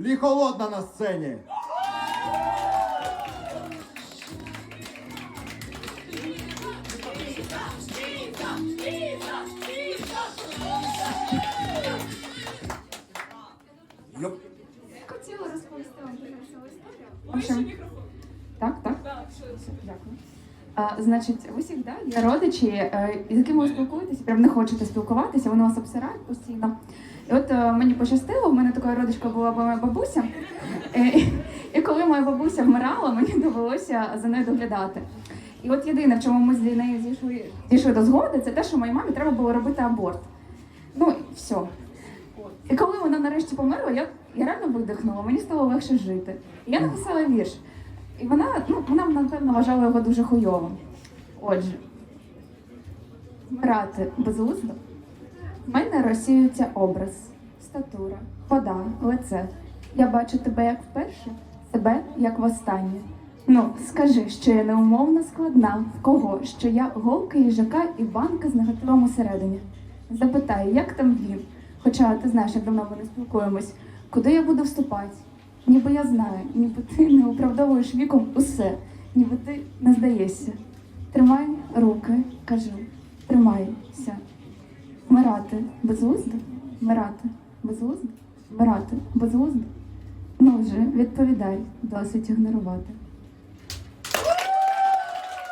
Лі холодна на сцені. Йоп. Хотіла розповісти вам дуже веселу історію. Так, так. Дякую. А, значить, у всіх да, є родичі, е, з якими ви спілкуєтеся, прям не хочете спілкуватися, вони вас обсирають постійно. І от е, мені пощастило, в мене така родичка була моя бабуся. Е, і коли моя бабуся вмирала, мені довелося за нею доглядати. І от єдине, в чому ми з нею зійшли, дійшли до згоди, це те, що моїй мамі треба було робити аборт. Ну, і все. І коли вона нарешті померла, я, я реально видихнула, мені стало легше жити. І я написала вірш. І вона, ну, вона, напевно, вважала його дуже хуйовим. Отже, вмирати безглуздо. В мене розсіюється образ, статура, вода, лице. Я бачу тебе як вперше, себе як востаннє. Ну, скажи, що я неумовно складна, в кого, що я голка їжака і банка з негативом усередині. Запитаю, як там він? Хоча ти знаєш, як давно ми не спілкуємось, куди я буду вступати? Ніби я знаю, ніби ти не оправдовуєш віком усе, ніби ти не здаєшся. Тримай руки, кажу, тримайся. Вмирати безглуздо? Вмирати безглуздо? Вмирати безглуздо? Ну вже, відповідай, досить ігнорувати.